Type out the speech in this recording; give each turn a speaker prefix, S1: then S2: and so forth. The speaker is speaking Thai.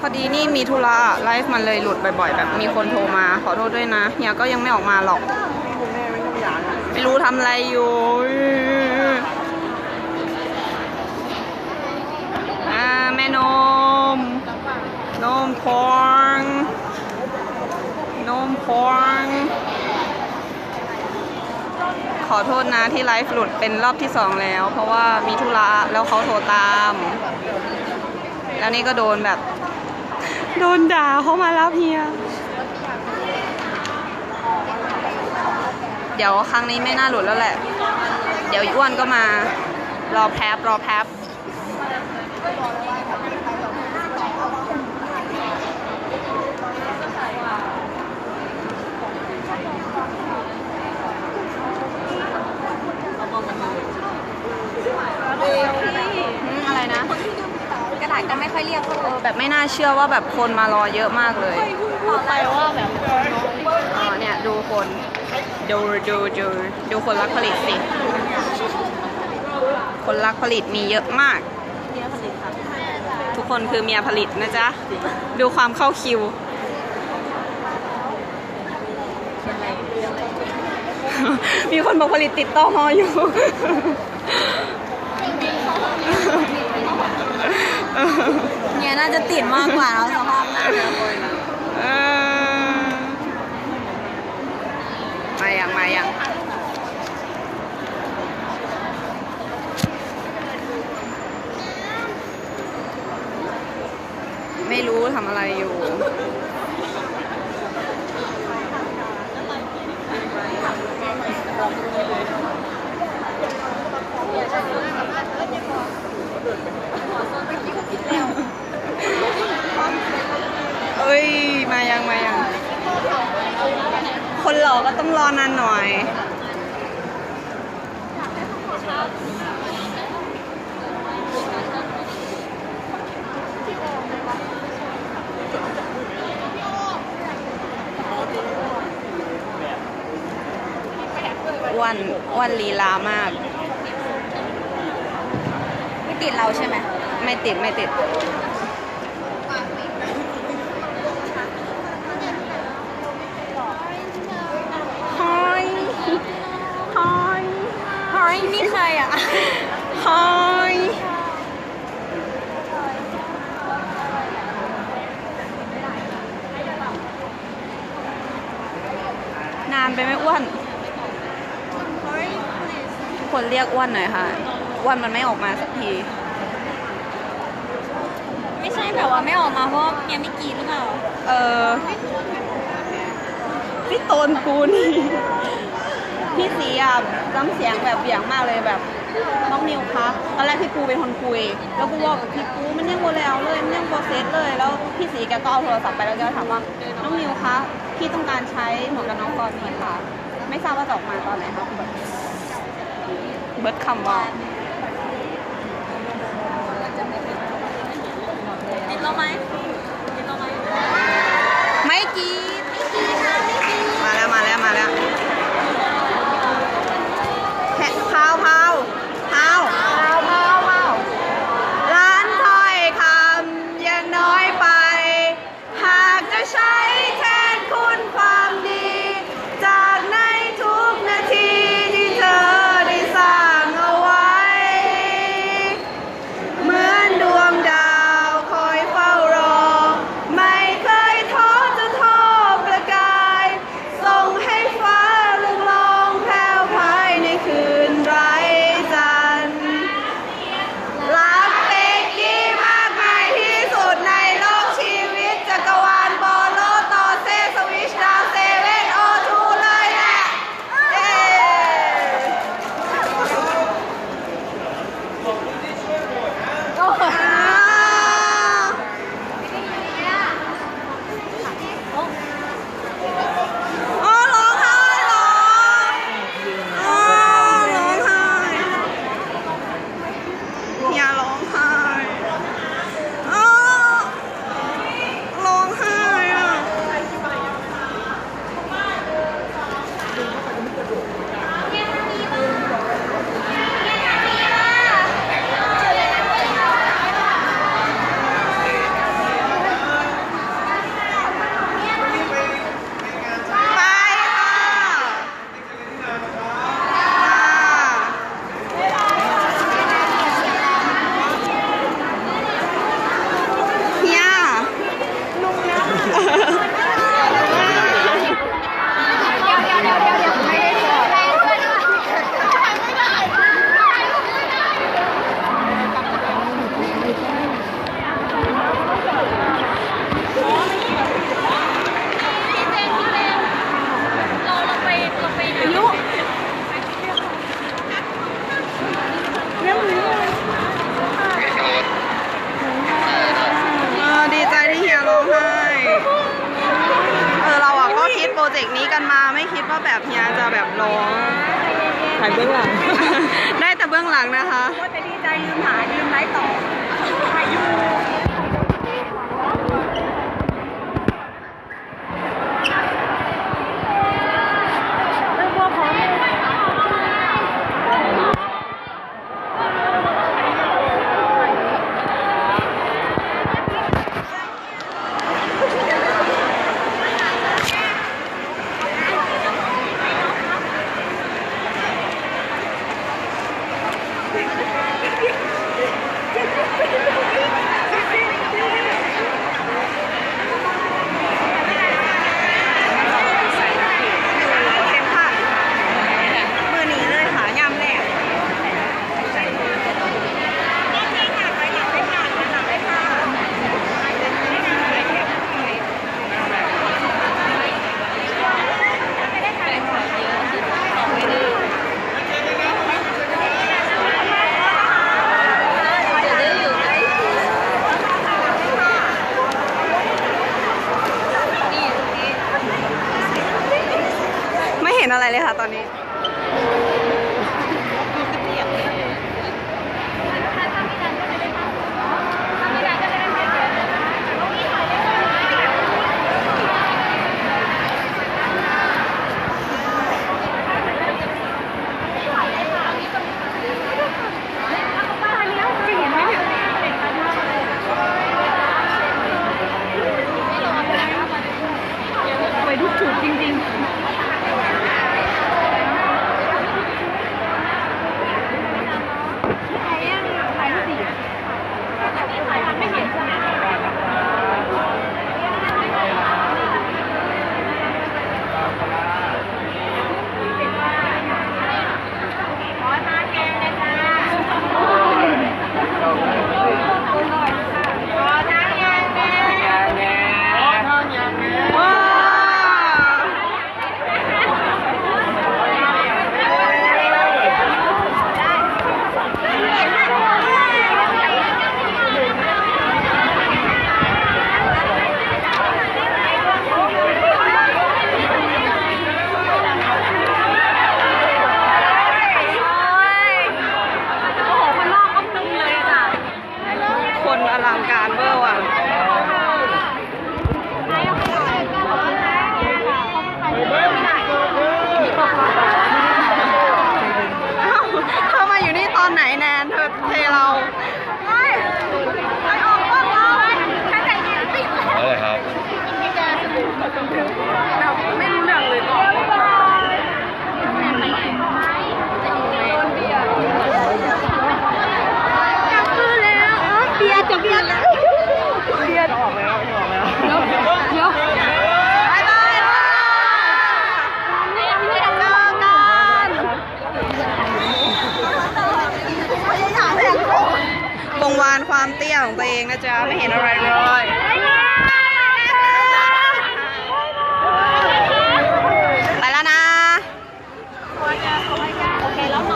S1: พอดีนี่มีธุระไลฟ์มันเลยหลุดบ่อยๆ แบบมีคนโทรมา ขอโทษด้วยนะเฮียก็ยังไม่ออกมาหรอก ไม่รู้ทำอะไรอยู่อ่าแม่นม นมพองนมพองขอโทษนะที่ไลฟ์หลุดเป็นรอบที่สองแล้ว เพราะว่ามีธุระแล้วเขาโทรตาม แล้วนี่ก็โดนแบบ โดนด่าเขามารับเฮีย เดี๋ยวครั้งนี้ไม่น่าหลุดแล้วแหละ เดี๋ยวอ้วนก็มา รอแป๊บรอแป๊บอะไรนะ
S2: กระดาษก็ไม่ค่อยเรียบ
S1: เออ แบบไม่น่าเชื่อว่าแบบคนมารอเยอะมากเลย
S2: ต่อไปว่าแบบ
S1: อ๋อเนี่ยดูคนดูดูดูดูคนรักผลิตสิ คนรักผลิตมีเยอะมาก ทุกคนคือเมียผลิตนะจ๊ะ ดูความเข้าคิว มีคนบอกผลิตติดต่อมออยู่
S2: เนี่ยน่าจะติดมากกว่าแล้วสภาพนั้น
S1: เออมายังมาอยังไม่รู้ทำอะไรอยู่ อ้ย มายังมายัง คนหล่อก็ต้องรอนานหน่อย วันวันลีลามาก
S2: ไม่ติดเราใช่ไหม
S1: ไม่ติดไม่ติด ฮอยฮอย
S2: เฮ้ย นี่ใครอะ
S1: ฮอยนานไปไหมอ้วนทุกคนเรียกอ้วนหน่อยค่ะอ้วนมันไม่ออกมาสักที
S2: ไม่ใช่แบบว่าไม่ออกมาเพราะว่าเมียไม่กรีดหรือเปล่า
S1: เออพี่โตนกูนี่ พี่สีอะน้ำเสียงแบบเบี่ยงมากเลยแบบน้องนิวคะตอนแรกพี่ปูเป็นคนคุย แล้วกูบอกกับพี่ปูมันยังโมแล้วเลยมันยังโมเซตเลย แล้วพี่สีแกก็เอาโทรศัพท์ไปแล้วแกก็ถามว่าน้องนิวคะพี่ต้องการใช้หมวกกันน็อกตอนนี้ค่ะ ไม่ทราบว่าจะออกมาตอนไหนคะแบบเบิร์ดคำบอก
S2: ติดเราไหม
S1: ถ่าย
S3: เบื้องหลัง
S1: ได้แต่เบื้องหลังนะคะ
S2: ว่าจะดีใจลืมหาลืมไลฟ์ต่อถ่ายอยู่
S1: เข็มขัดมือหนีเลยค่ะยำแหลกไม่ เห็นอะไรเลยค่ะตอนนี้านความเตี้ยของตัวเองนะจ๊ะ ไม่เห็นอะไรเลย